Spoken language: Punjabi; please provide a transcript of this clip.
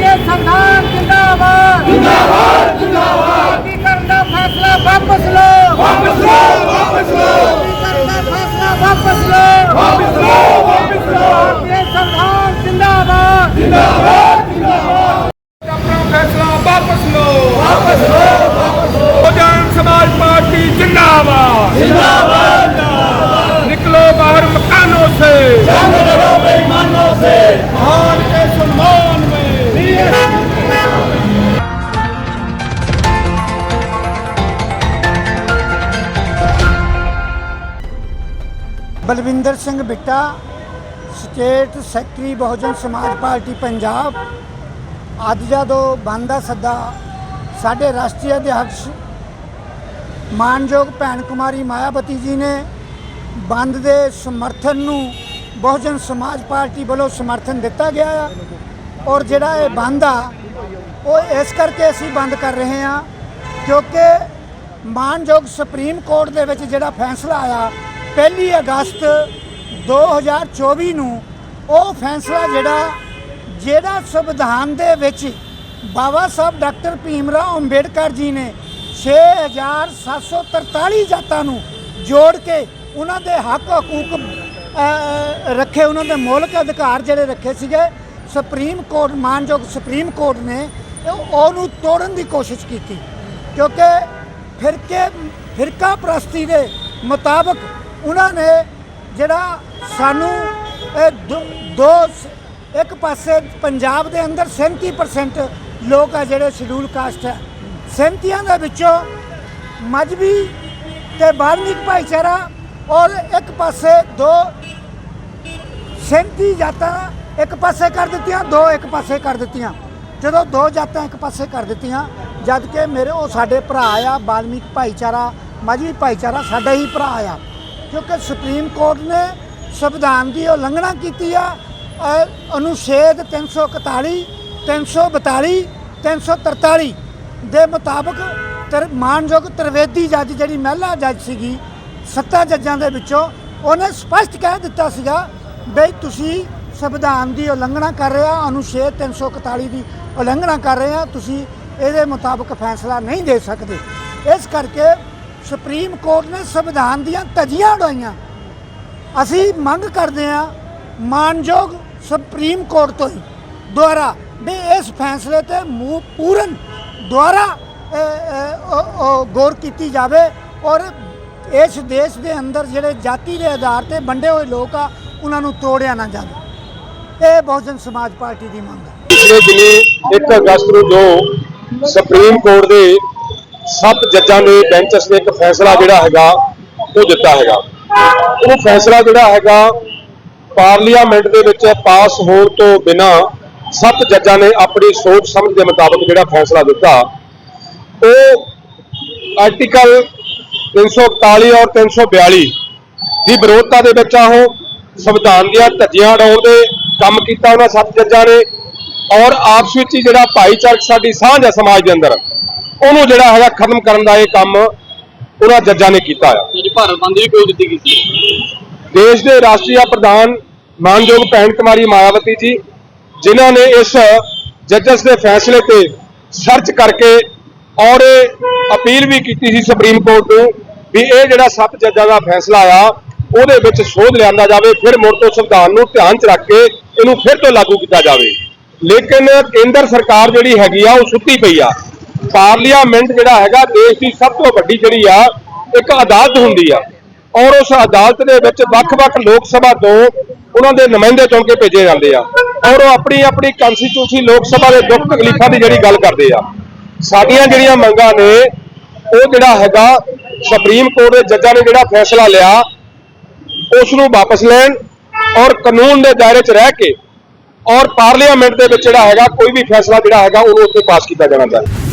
लिए संविधान जिंदाबाद। जिंदाबाद जिंदाबाद। का फैसला वापस लो। वापस लो वापस लो। फैसला वापस लो। वापस लो वापस लो। ये संविधान जिंदाबाद। जिंदाबाद जिंदाबाद। अपना फैसला वापस लो। वापस लो वापस लो। बहुजन समाज पार्टी जिंदाबाद। जिंदाबाद निकलो बाहर मकानों से। जंग लड़ो बेईमानों से। हाँ। Balwinder Singh Bitta, state secretary Bahujan Samaj party Punjab. ਅੱਜ ਜਦੋਂ ਬੰਦ ਦਾ ਸੱਦਾ, ਸਾਡੇ ਰਾਸ਼ਟਰੀ ਅਧਿਕਸ਼ ਮਾਨਯੋਗ ਭੈਣ ਕੁਮਾਰੀ ਮਾਇਆਵਤੀ ਜੀ ਨੇ ਬੰਦ ਦੇ ਸਮਰਥਨ ਨੂੰ ਬਹੁਜਨ ਸਮਾਜ ਪਾਰਟੀ ਵੱਲੋਂ ਸਮਰਥਨ ਦਿੱਤਾ ਗਿਆ ਆ। ਔਰ ਜਿਹੜਾ ਇਹ ਬੰਦ ਆ, ਉਹ ਇਸ ਕਰਕੇ ਅਸੀਂ ਬੰਦ ਕਰ ਰਹੇ ਹਾਂ ਕਿਉਂਕਿ ਮਾਨਯੋਗ ਸੁਪਰੀਮ ਕੋਰਟ ਦੇ ਵਿੱਚ ਜਿਹੜਾ ਫੈਸਲਾ ਆਇਆ 1 ਅਗਸਤ 2024 ਨੂੰ ਉਹ ਫੈਸਲਾ ਜਿਹੜਾ ਜਿਹੜਾ ਸੰਵਿਧਾਨ ਦੇ ਵਿੱਚ ਬਾਬਾ ਸਾਹਿਬ ਡਾਕਟਰ ਭੀਮਰਾਓ ਅੰਬੇਡਕਰ ਜੀ ਨੇ 6743 ਜਾਤਾਂ ਨੂੰ ਜੋੜ ਕੇ ਉਹਨਾਂ ਦੇ ਹੱਕ ਹਕੂਕ ਰੱਖੇ, ਉਹਨਾਂ ਦੇ ਮੌਲਿਕ ਅਧਿਕਾਰ ਜਿਹੜੇ ਰੱਖੇ ਸੀਗੇ, ਸੁਪਰੀਮ ਕੋਰਟ, ਮਾਨਯੋਗ ਸੁਪਰੀਮ ਕੋਰਟ ਨੇ ਉਹਨੂੰ ਤੋੜਨ ਦੀ ਕੋਸ਼ਿਸ਼ ਕੀਤੀ। ਕਿਉਂਕਿ ਫਿਰਕੇ ਫਿਰਕਾ ਪ੍ਰਸਤੀ ਦੇ ਮੁਤਾਬਕ ਉਹਨਾਂ ਨੇ ਜਿਹੜਾ ਸਾਨੂੰ ਇਹ ਦੋ- ਦੋ ਇੱਕ ਪਾਸੇ ਪੰਜਾਬ ਦੇ ਅੰਦਰ 37% ਲੋਕ ਆ ਜਿਹੜੇ ਸ਼ਡਿਊਲ ਕਾਸਟ ਹੈ। 37 ਦੇ ਵਿੱਚੋਂ ਮਜਬੀ ਤੇ ਬਾਰਮਿਕ ਭਾਈਚਾਰਾ ਔਰ ਇੱਕ ਪਾਸੇ ਦੋ 37 ਜਾਤਾਂ ਇੱਕ ਪਾਸੇ ਕਰ ਦਿੱਤੀਆਂ, ਦੋ ਇੱਕ ਪਾਸੇ ਕਰ ਦਿੱਤੀਆਂ। ਜਦੋਂ ਦੋ ਜਾਤਾਂ ਇੱਕ ਪਾਸੇ ਕਰ ਦਿੱਤੀਆਂ, ਜਦ ਕਿ ਮੇਰੇ ਉਹ ਸਾਡੇ ਭਰਾ ਆ, ਬਾਲਮੀਕ ਭਾਈਚਾਰਾ, ਮਜਬੀ ਭਾਈਚਾਰਾ ਸਾਡਾ ਹੀ ਭਰਾ ਆ। ਕਿਉਂਕਿ ਸੁਪਰੀਮ ਕੋਰਟ ਨੇ ਸੰਵਿਧਾਨ ਦੀ ਉਲੰਘਣਾ ਕੀਤੀ ਆ ਅ, ਅਨੁਛੇਦ 341 342 343 ਦੇ ਮੁਤਾਬਕ ਤਰ ਮਾਨਯੋਗ ਤ੍ਰਿਵੇਦੀ ਜੱਜ ਜਿਹੜੀ ਮਹਿਲਾ ਜੱਜ ਸੀਗੀ ਸੱਤਾ ਜੱਜਾਂ ਦੇ ਵਿੱਚੋਂ ਉਹਨੇ ਸਪਸ਼ਟ ਕਹਿ ਦਿੱਤਾ ਸੀਗਾ ਬਈ ਤੁਸੀਂ ਸੰਵਿਧਾਨ ਦੀ ਉਲੰਘਣਾ ਕਰ ਰਹੇ ਆ ਅਨੁਛੇਦ 341 ਦੀ ਉਲੰਘਣਾ ਕਰ ਰਹੇ ਆ ਤੁਸੀਂ ਇਹਦੇ ਮੁਤਾਬਕ ਫੈਸਲਾ ਨਹੀਂ ਦੇ ਸਕਦੇ। ਇਸ ਕਰਕੇ ਸੁਪਰੀਮ ਕੋਰਟ ਨੇ ਸੰਵਿਧਾਨ ਦੀਆਂ ਧੱਜੀਆਂ ਉਡਾਈਆਂ। ਅਸੀਂ ਮੰਗ ਕਰਦੇ ਹਾਂ ਮਾਨਯੋਗ ਸੁਪਰੀਮ ਕੋਰਟ ਤੋਂ ਦੁਆਰਾ ਵੀ ਇਸ ਫੈਸਲੇ ਤੇ ਮੂੰਹ ਪੂਰਨ ਦੁਆਰਾ ਗੌਰ ਕੀਤੀ ਜਾਵੇ ਔਰ ਇਸ ਦੇਸ਼ ਦੇ ਅੰਦਰ ਜਿਹੜੇ ਜਾਤੀ ਦੇ ਆਧਾਰ ਤੇ ਵੰਡੇ ਹੋਏ ਲੋਕ ਆ, ਉਹਨਾਂ ਨੂੰ ਤੋੜਿਆ ਨਾ ਜਾਵੇ। ਇਹ ਬਹੁਜਨ ਸਮਾਜ ਪਾਰਟੀ ਦੀ ਮੰਗ ਹੈ ਪਿਛਲੇ ਦਿਨੀ 1 ਅਗਸਤ ਨੂੰ ਜੋ ਸੁਪਰੀਮ ਕੋਰਟ ਦੇ ਸੱਤ ਜੱਜਾਂ ਦੇ ਬੈਂਚਸ ਨੇ ਇੱਕ ਫੈਸਲਾ ਜਿਹੜਾ ਹੈਗਾ, ਉਹ ਦਿੱਤਾ ਹੈਗਾ। ਉਹ ਫੈਸਲਾ ਜਿਹੜਾ ਹੈਗਾ, ਪਾਰਲੀਮੈਂਟ ਦੇ ਵਿੱਚ ਪਾਸ ਹੋਣ ਤੋਂ ਬਿਨਾ ਸੱਤ ਜੱਜਾਂ ਨੇ ਆਪਣੀ ਸੋਚ ਸਮਝ ਦੇ ਮੁਤਾਬਕ ਜਿਹੜਾ ਫੈਸਲਾ ਦਿੱਤਾ, ਉਹ ਆਰਟੀਕਲ 341 ਔਰ 342 ਦੀ ਵਿਰੋਧਤਾ ਦੇ ਵਿੱਚ ਆ ਉਹ ਸੰਵਿਧਾਨ ਦੀਆਂ ਧੱਜੀਆਂ ਉਡਾਉਣ ਦੇ ਕੰਮ ਕੀਤਾ ਉਹਨਾਂ ਸੱਤ ਜੱਜਾਂ ਨੇ। ਔਰ ਆਪਸ ਵਿੱਚ ਹੀ ਜਿਹੜਾ ਭਾਈਚਾਰਕ ਸਾਡੀ ਸਾਂਝ ਹੈ ਸਮਾਜ ਦੇ ਅੰਦਰ ਉਹਨੂੰ ਜਿਹੜਾ ਹੈਗਾ ਖਤਮ ਕਰਨ ਦਾ ਇਹ ਕੰਮ ਉਹਨਾਂ ਜੱਜਾਂ ਨੇ ਕੀਤਾ ਆ। ਅੱਜ ਭਾਰਤ ਬੰਦ ਵੀ ਕਿਉਂ ਦਿੱਤੀ ਗਈ ਸੀ। ਦੇਸ਼ ਦੇ ਰਾਸ਼ਟਰੀ ਪ੍ਰਧਾਨ ਮਾਨਯੋਗ ਭੈਣ ਕੁਮਾਰੀ ਮਾਇਆਵਤੀ ਜੀ ਜਿਨ੍ਹਾਂ ਨੇ ਇਸ ਜੱਜਸ ਦੇ ਫੈਸਲੇ ਤੇ ਸਰਚ ਕਰਕੇ ਔਰ ਅਪੀਲ ਵੀ ਕੀਤੀ ਸੀ ਸੁਪਰੀਮ ਕੋਰਟ ਨੂੰ ਵੀ ਇਹ ਜਿਹੜਾ ਸੱਤ ਜੱਜਾਂ ਦਾ ਫੈਸਲਾ ਆ ਉਹਦੇ ਵਿੱਚ ਸੋਧ ਲਿਆਂਦਾ ਜਾਵੇ ਫਿਰ ਮੁੜ ਤੋਂ ਸੰਵਿਧਾਨ ਨੂੰ ਧਿਆਨ 'ਚ ਰੱਖ ਕੇ ਇਹਨੂੰ ਫਿਰ ਤੋਂ ਲਾਗੂ ਕੀਤਾ ਜਾਵੇ। ਲੇਕਿਨ ਕੇਂਦਰ ਸਰਕਾਰ ਜਿਹੜੀ ਹੈਗੀ ਆ, ਉਹ ਸੁੱਤੀ ਪਈ ਆ। ਪਾਰਲੀਮੈਂਟ ਜਿਹੜਾ ਹੈਗਾ, ਦੇਸ਼ ਦੀ ਸਭ ਤੋਂ ਵੱਡੀ ਜਿਹੜੀ ਆ, ਇੱਕ ਅਦਾਲਤ ਹੁੰਦੀ ਆ। ਔਰ ਉਸ ਅਦਾਲਤ ਦੇ ਵਿੱਚ ਵੱਖ-ਵੱਖ ਲੋਕ ਸਭਾ ਤੋਂ ਉਹਨਾਂ ਦੇ ਨੁਮਾਇੰਦੇ ਚੁਣ ਕੇ ਭੇਜੇ ਜਾਂਦੇ ਆ। ਔਰ ਉਹ ਆਪਣੀ ਆਪਣੀ ਕਨਸਟੀਟਿਊਸ਼ਨ ਲੋਕ ਸਭਾ ਦੇ ਦੁੱਖ ਤਕਲੀਫਾਂ ਦੀ ਜਿਹੜੀ ਗੱਲ ਕਰਦੇ ਆ। ਸਾਡੀਆਂ ਜਿਹੜੀਆਂ ਮੰਗਾਂ ਨੇ, ਉਹ ਜਿਹੜਾ ਹੈਗਾ, ਸੁਪਰੀਮ ਕੋਰਟ ਦੇ ਜੱਜਾਂ ਨੇ ਜਿਹੜਾ ਫੈਸਲਾ ਲਿਆ, ਉਸ ਨੂੰ ਵਾਪਸ ਲੈਣ ਔਰ ਕਾਨੂੰਨ ਦੇ ਦਾਇਰੇ 'ਚ ਰਹਿ ਕੇ ਔਰ ਪਾਰਲੀਮੈਂਟ ਦੇ ਵਿੱਚ ਜਿਹੜਾ ਹੈਗਾ, ਕੋਈ ਵੀ ਫੈਸਲਾ ਜਿਹੜਾ ਹੈਗਾ, ਉਹਨੂੰ ਉੱਥੇ ਪਾਸ ਕੀਤਾ ਜਾਣਾ ਚਾਹੀਦਾ।